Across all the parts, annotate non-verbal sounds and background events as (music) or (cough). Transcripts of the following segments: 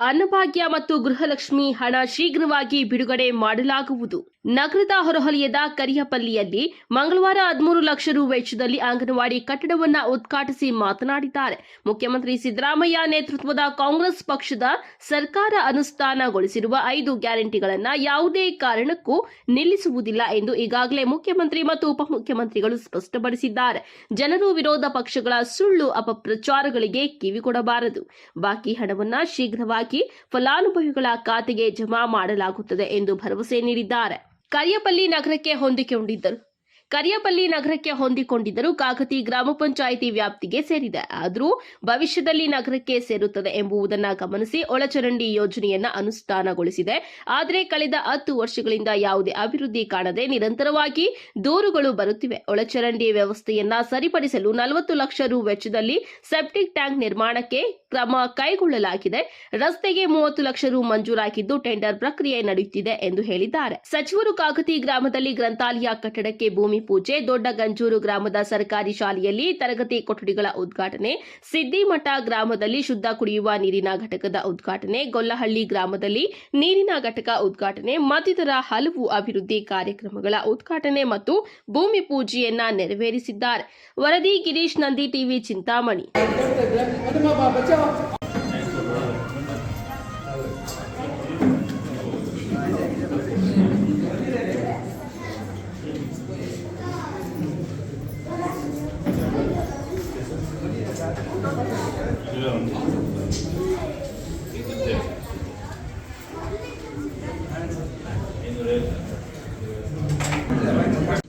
ಅನ್ನಭಾಗ್ಯ ಮತ್ತು ಗೃಹಲಕ್ಷ್ಮಿ ಹಣ ಶೀಘ್ರವಾಗಿ ಬಿಡುಗಡೆ ಮಾಡಲಾಗುವುದು. ನಗರದ ಹೊರಹೊಲಯದ ಕರಿಯಪಲ್ಲಿಯಲ್ಲಿ ಮಂಗಳವಾರ ಹದಿಮೂರು ಲಕ್ಷ ರು ವೆಚ್ಚದಲ್ಲಿ ಅಂಗನವಾಡಿ ಕಟ್ಟಡವನ್ನ ಉದ್ಘಾಟಿಸಿ ಮಾತನಾಡಿದ್ದಾರೆ. ಮುಖ್ಯಮಂತ್ರಿ ಸಿದ್ದರಾಮಯ್ಯ ನೇತೃತ್ವದ ಕಾಂಗ್ರೆಸ್ ಪಕ್ಷದ ಸರ್ಕಾರ ಅನುಷ್ಠಾನಗೊಳಿಸಿರುವ ಐದು ಗ್ಯಾರಂಟಿಗಳನ್ನು ಯಾವುದೇ ಕಾರಣಕ್ಕೂ ನಿಲ್ಲಿಸುವುದಿಲ್ಲ ಎಂದು ಈಗಾಗಲೇ ಮುಖ್ಯಮಂತ್ರಿ ಮತ್ತು ಉಪಮುಖ್ಯಮಂತ್ರಿಗಳು ಸ್ಪಷ್ಟಪಡಿಸಿದ್ದಾರೆ. ಜನರು ವಿರೋಧ ಪಕ್ಷಗಳ ಸುಳ್ಳು ಅಪಪ್ರಚಾರಗಳಿಗೆ ಕಿವಿಗೊಡಬಾರದು. ಬಾಕಿ ಹಣವನ್ನು ಶೀಘ್ರವಾಗಿ ಫಲಾನುಭವಿಗಳ ಖಾತೆಗೆ ಜಮಾ ಮಾಡಲಾಗುತ್ತದೆ ಎಂದು ಭರವಸೆ ನೀಡಿದ್ದಾರೆ. ಕರಿಯಪಲ್ಲಿ ನಗರಕ್ಕೆ ಹೊಂದಿಕೊಂಡಿದ್ದರು. ಕರಿಯಪಲ್ಲಿ ನಗರಕ್ಕೆ ಹೊಂದಿಕೊಂಡಿದ್ದರೂ ಕಾಕತಿ ಗ್ರಾಮ ಪಂಚಾಯಿತಿ ವ್ಯಾಪ್ತಿಗೆ ಸೇರಿದೆ. ಆದರೂ ಭವಿಷ್ಯದಲ್ಲಿ ನಗರಕ್ಕೆ ಸೇರುತ್ತದೆ ಎಂಬುದನ್ನು ಗಮನಿಸಿ ಒಳಚರಂಡಿ ಯೋಜನೆಯನ್ನ ಅನುಷ್ಠಾನಗೊಳಿಸಿದೆ. ಆದರೆ ಕಳೆದ ಹತ್ತು ವರ್ಷಗಳಿಂದ ಯಾವುದೇ ಅಭಿವೃದ್ಧಿ ಕಾಣದೆ ನಿರಂತರವಾಗಿ ದೂರುಗಳು ಬರುತ್ತಿವೆ. ಒಳಚರಂಡಿ ವ್ಯವಸ್ಥೆಯನ್ನ ಸರಿಪಡಿಸಲು ನಲವತ್ತು ಲಕ್ಷ ರು ವೆಚ್ಚದಲ್ಲಿ ಸೆಪ್ಟಿಕ್ ಟ್ಯಾಂಕ್ ನಿರ್ಮಾಣಕ್ಕೆ ಕ್ರಮ ಕೈಗೊಳ್ಳಲಾಗಿದೆ. ರಸ್ತೆಗೆ ಮೂವತ್ತು ಲಕ್ಷ ರು ಮಂಜೂರಾಗಿದ್ದು ಟೆಂಡರ್ ಪ್ರಕ್ರಿಯೆ ನಡೆಯುತ್ತಿದೆ ಎಂದು ಹೇಳಿದ್ದಾರೆ. ಸಚಿವರು ಕಾಕತಿ ಗ್ರಾಮದಲ್ಲಿ ಗ್ರಂಥಾಲಯ ಕಟ್ಟಡಕ್ಕೆ ಭೂಮಿ ಪೂಜೆ, ದೊಡ್ಡ ಗಂಜೂರು ಗ್ರಾಮದ ಸರ್ಕಾರಿ ಶಾಲೆಯಲ್ಲಿ ತರಗತಿ ಕೊಠಡಿಗಳ ಉದ್ಘಾಟನೆ, ಸಿದ್ದಿಮಠ ಗ್ರಾಮದಲ್ಲಿ ಶುದ್ಧ ಕುಡಿಯುವ ನೀರಿನ ಘಟಕದ ಉದ್ಘಾಟನೆ, ಗೊಲ್ಲಹಳ್ಳಿ ಗ್ರಾಮದಲ್ಲಿ ನೀರಿನ ಘಟಕ ಉದ್ಘಾಟನೆ, ಮತ್ತಿತರ ಹಲವು ಅಭಿವೃದ್ಧಿ ಕಾರ್ಯಕ್ರಮಗಳ ಉದ್ಘಾಟನೆ ಮತ್ತು ಭೂಮಿ ಪೂಜೆಯನ್ನ ನೆರವೇರಿಸಿದ್ದಾರೆ. ವರದಿ ಗಿರೀಶ್ ನಂದಿ ಟಿವಿ ಚಿಂತಾಮಣಿ.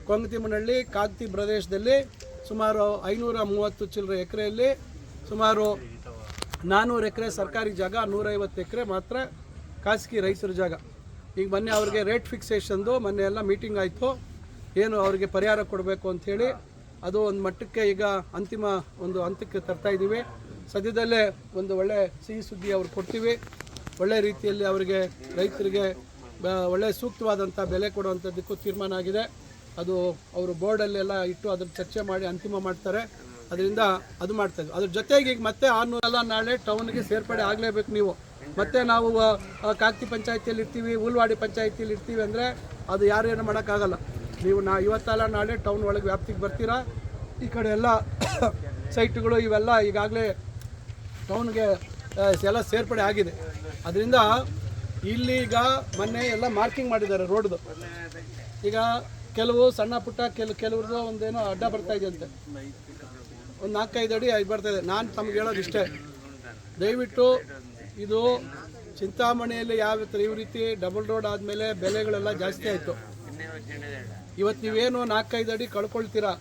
ಕೊಂಗತಿಮ್ಮನಹಳ್ಳಿ ಕಾಗತಿ ಪ್ರದೇಶದಲ್ಲಿ ಸುಮಾರು ಐನೂರ ಮೂವತ್ತು ಚಿಲ್ಲರೆ ಎಕರೆಯಲ್ಲಿ ಸುಮಾರು ನಾನ್ನೂರು ಎಕರೆ ಸರ್ಕಾರಿ ಜಾಗ, ನೂರೈವತ್ತು ಎಕರೆ ಮಾತ್ರ ಖಾಸಗಿ ರೈತರ ಜಾಗ. ಈಗ ಮೊನ್ನೆ ಅವ್ರಿಗೆ ರೇಟ್ ಫಿಕ್ಸೇಷನ್ದು ಮೊನ್ನೆ ಎಲ್ಲ ಮೀಟಿಂಗ್ ಆಯಿತು. ಏನು ಅವರಿಗೆ ಪರಿಹಾರ ಕೊಡಬೇಕು ಅಂಥೇಳಿ ಅದು ಒಂದು ಮಟ್ಟಕ್ಕೆ ಈಗ ಅಂತಿಮ ಒಂದು ಹಂತಕ್ಕೆ ತರ್ತಾ ಇದ್ದೀವಿ ಸದ್ಯದಲ್ಲೇ ಒಂದು ಒಳ್ಳೆ ಸಿಹಿ ಸುದ್ದಿ ಅವ್ರು ಕೊಡ್ತೀವಿ. ಒಳ್ಳೆ ರೀತಿಯಲ್ಲಿ ಅವರಿಗೆ ರೈತರಿಗೆ ಒಳ್ಳೆ ಸೂಕ್ತವಾದಂಥ ಬೆಲೆ ಕೊಡುವಂಥದ್ದಕ್ಕೂ ತೀರ್ಮಾನ ಆಗಿದೆ. ಅದು ಅವರು ಬೋರ್ಡಲ್ಲೆಲ್ಲ ಇಟ್ಟು ಅದ್ರ ಚರ್ಚೆ ಮಾಡಿ ಅಂತಿಮ ಮಾಡ್ತಾರೆ. ಅದರಿಂದ ಅದು ಮಾಡ್ತಾ ಇದ್ವಿ. ಅದ್ರ ಜೊತೆಗೆ ಈಗ ಮತ್ತೆ ಆರ್ನೂರೆಲ್ಲ ನಾಳೆ ಟೌನ್ಗೆ ಸೇರ್ಪಡೆ ಆಗಲೇಬೇಕು ನೀವು. ಮತ್ತೆ ನಾವು ಕಾಕ್ತಿ ಪಂಚಾಯತಿಯಲ್ಲಿ ಇರ್ತೀವಿ ಉಲ್ವಾಡಿ ಪಂಚಾಯತಿಯಲ್ಲಿ ಇರ್ತೀವಿ ಅಂದರೆ ಅದು ಯಾರು ಏನು ಮಾಡೋಕ್ಕಾಗಲ್ಲ. ನೀವು ನಾ, ಇವತ್ತೆಲ್ಲ ನಾಳೆ ಟೌನ್ ಒಳಗೆ ವ್ಯಾಪ್ತಿಗೆ ಬರ್ತೀರಾ. ಈ ಕಡೆ ಎಲ್ಲ (coughs) ಸೈಟ್ಗಳು ಇವೆಲ್ಲ ಈಗಾಗಲೇ ಟೌನ್ಗೆ ಎಲ್ಲ ಸೇರ್ಪಡೆ ಆಗಿದೆ. ಅದರಿಂದ ಇಲ್ಲಿಗ ಮೊನ್ನೆ ಎಲ್ಲ ಮಾರ್ಕಿಂಗ್ ಮಾಡಿದ್ದಾರೆ ರೋಡ್ದು. ಈಗ ಕೆಲವು ಸಣ್ಣ ಪುಟ್ಟ ಕೆಲ, ಕೆಲವ್ರದ್ದು ಒಂದೇನೋ ಅಡ್ಡ ಬರ್ತಾ ಇದೆಯಂತೆ ಒಂದು ನಾಲ್ಕೈದು ಅಡಿ ಐದು ಬರ್ತಾ ಇದೆ. ನಾನು ತಮ್ಗೆ ಹೇಳೋದು ಇಷ್ಟೇ. ದಯವಿಟ್ಟು ಇದು ಚಿಂತಾಮಣಿಯಲ್ಲಿ ಯಾವ ಈ ರೀತಿ ಡಬಲ್ ರೋಡ್ ಆದಮೇಲೆ ಬೆಲೆಗಳೆಲ್ಲ ಜಾಸ್ತಿ ಆಯಿತು. ಇವತ್ತು ನೀವೇನು ನಾಲ್ಕೈದು ಅಡಿ ಕಳ್ಕೊಳ್ತೀರಾ?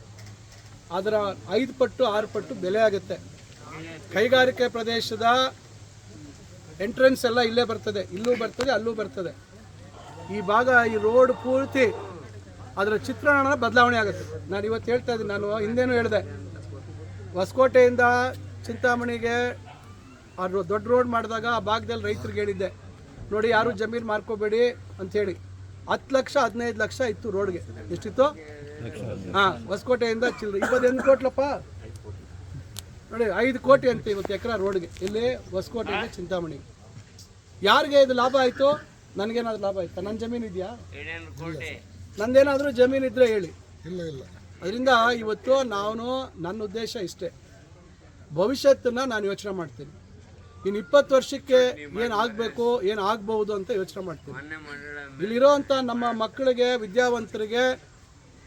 ಅದರ ಐದು ಪಟ್ಟು, ಆರು ಪಟ್ಟು ಬೆಲೆ ಆಗುತ್ತೆ. ಕೈಗಾರಿಕೆ ಪ್ರದೇಶದ ಎಂಟ್ರೆನ್ಸ್ ಎಲ್ಲ ಇಲ್ಲೇ ಬರ್ತದೆ. ಇಲ್ಲೂ ಬರ್ತದೆ ಅಲ್ಲೂ ಬರ್ತದೆ. ಈ ಭಾಗ ಈ ರೋಡ್ ಪೂರ್ತಿ ಅದರ ಚಿತ್ರಣ ಬದಲಾವಣೆ ಆಗುತ್ತೆ. ನಾನು ಇವತ್ತು ಹೇಳ್ತಾ ಇದ್ದೀನಿ ನಾನು ಹಿಂದೇನು ಹೇಳಿದೆ. ಹೊಸಕೋಟೆಯಿಂದ ಚಿಂತಾಮಣಿಗೆ ಆ ದೊಡ್ಡ ರೋಡ್ ಮಾಡಿದಾಗ ಆ ಭಾಗದಲ್ಲಿ ರೈತರಿಗೆ ಹೇಳಿದ್ದೆ. ನೋಡಿ ಯಾರು ಜಮೀನು ಮಾರ್ಕೋಬೇಡಿ ಅಂಥೇಳಿ ಹತ್ತು ಲಕ್ಷ ಹದಿನೈದು ಲಕ್ಷ ಇತ್ತು ರೋಡ್ಗೆ ಎಷ್ಟಿತ್ತು? ಹಾಂ ಹೊಸಕೋಟೆಯಿಂದ ಚಿಲ್ಲರೆ ಇಪ್ಪತ್ತೆಂಟು ಕೋಟ್ಲಪ್ಪ. ನೋಡಿ ಐದು ಕೋಟಿ ಅಂತ ಇವತ್ತು ಎಕರೆ ರೋಡ್ಗೆ. ಇಲ್ಲಿ ಹೊಸಕೋಟೆಯಿಂದ ಚಿಂತಾಮಣಿ. ಯಾರಿಗೆ ಇದು ಲಾಭ ಆಯಿತು? ನನಗೇನಾದ್ರು ಲಾಭ ಆಯ್ತಾ? ನನ್ನ ಜಮೀನು ಇದೆಯಾ? ನಂದೇನಾದರೂ ಜಮೀನು ಇದ್ದರೆ ಹೇಳಿ. ಇಲ್ಲ ಇಲ್ಲ. ಅದರಿಂದ ಇವತ್ತು ನಾನು ನನ್ನ ಉದ್ದೇಶ ಇಷ್ಟೇ. ಭವಿಷ್ಯತ್ತನ್ನು ನಾನು ಯೋಚನೆ ಮಾಡ್ತೀನಿ. ಇನ್ನು ಇಪ್ಪತ್ತು ವರ್ಷಕ್ಕೆ ಏನು ಆಗಬೇಕು ಏನು ಆಗ್ಬಹುದು ಅಂತ ಯೋಚನೆ ಮಾಡ್ತೀನಿ. ಇಲ್ಲಿರೋವಂಥ ನಮ್ಮ ಮಕ್ಕಳಿಗೆ ವಿದ್ಯಾವಂತರಿಗೆ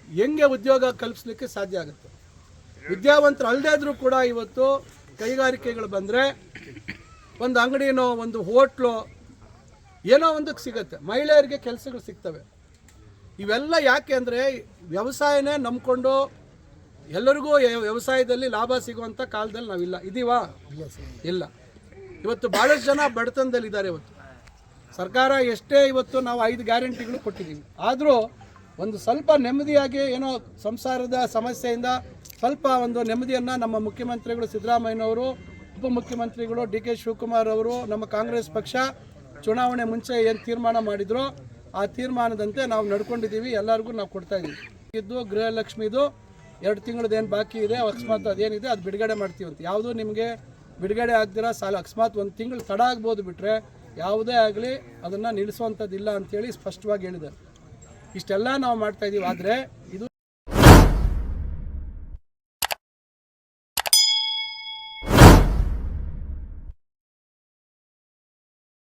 ಹೆಂಗೆ ಉದ್ಯೋಗ ಕಲ್ಪಿಸ್ಲಿಕ್ಕೆ ಸಾಧ್ಯ ಆಗುತ್ತೆ? ವಿದ್ಯಾವಂತರು ಅಲ್ಲದೇ ಆದರೂ ಕೂಡ ಇವತ್ತು ಕೈಗಾರಿಕೆಗಳು ಬಂದರೆ ಒಂದು ಅಂಗಡಿನೋ, ಒಂದು ಹೋಟ್ಲೋ ಏನೋ ಒಂದಕ್ಕೆ ಸಿಗುತ್ತೆ. ಮಹಿಳೆಯರಿಗೆ ಕೆಲಸಗಳು ಸಿಗ್ತವೆ. ಇವೆಲ್ಲ ಯಾಕೆ ಅಂದರೆ ವ್ಯವಸಾಯನೇ ನಂಬ್ಕೊಂಡು ಎಲ್ಲರಿಗೂ ವ್ಯವಸಾಯದಲ್ಲಿ ಲಾಭ ಸಿಗುವಂಥ ಕಾಲದಲ್ಲಿ ನಾವಿಲ್ಲ. ಇದೀವಾ? ಇಲ್ಲ. ಇವತ್ತು ಭಾಳಷ್ಟು ಜನ ಬಡತನದಲ್ಲಿದ್ದಾರೆ ಇವತ್ತು. ಸರ್ಕಾರ ಎಷ್ಟೇ ಇವತ್ತು ನಾವು ಐದು ಗ್ಯಾರಂಟಿಗಳು ಕೊಟ್ಟಿದ್ದೀವಿ. ಆದರೂ ಒಂದು ಸ್ವಲ್ಪ ನೆಮ್ಮದಿಯಾಗಿ ಏನೋ ಸಂಸಾರದ ಸಮಸ್ಯೆಯಿಂದ ಸ್ವಲ್ಪ ಒಂದು ನೆಮ್ಮದಿಯನ್ನು ನಮ್ಮ ಮುಖ್ಯಮಂತ್ರಿಗಳು ಸಿದ್ದರಾಮಯ್ಯನವರು, ಉಪಮುಖ್ಯಮಂತ್ರಿಗಳು ಡಿ ಕೆ ಶಿವಕುಮಾರ್ ಅವರು, ನಮ್ಮ ಕಾಂಗ್ರೆಸ್ ಪಕ್ಷ ಚುನಾವಣೆ ಮುಂಚೆ ಏನು ತೀರ್ಮಾನ ಮಾಡಿದ್ರು, ಆ ತೀರ್ಮಾನದಂತೆ ನಾವು ನಡ್ಕೊಂಡಿದ್ದೀವಿ, ಎಲ್ಲರಿಗೂ ನಾವು ಕೊಡ್ತಾ ಇದ್ದೀವಿ ಇದ್ದು ಗೃಹಲಕ್ಷ್ಮಿದು ಎರಡು ತಿಂಗಳದ್ದು ಏನು ಬಾಕಿ ಇದೆ, ಅಕಸ್ಮಾತ್ ಅದೇನಿದೆ, ಅದು ಬಿಡುಗಡೆ ಅಂತ. ಯಾವುದೂ ನಿಮಗೆ ಬಿಡುಗಡೆ ಆಗ್ದಿರ ಸಾಲ, ಅಕಸ್ಮಾತ್ ಒಂದು ತಿಂಗಳು ತಡ ಆಗ್ಬೋದು ಬಿಟ್ಟರೆ ಯಾವುದೇ ಆಗಲಿ ಅದನ್ನು ನಿಲ್ಲಿಸುವಂಥದ್ದಿಲ್ಲ ಅಂತೇಳಿ ಸ್ಪಷ್ಟವಾಗಿ ಹೇಳಿದ್ದಾರೆ. ಇಷ್ಟೆಲ್ಲ ನಾವು ಮಾಡ್ತಾ ಇದೀವಿ. ಆದರೆ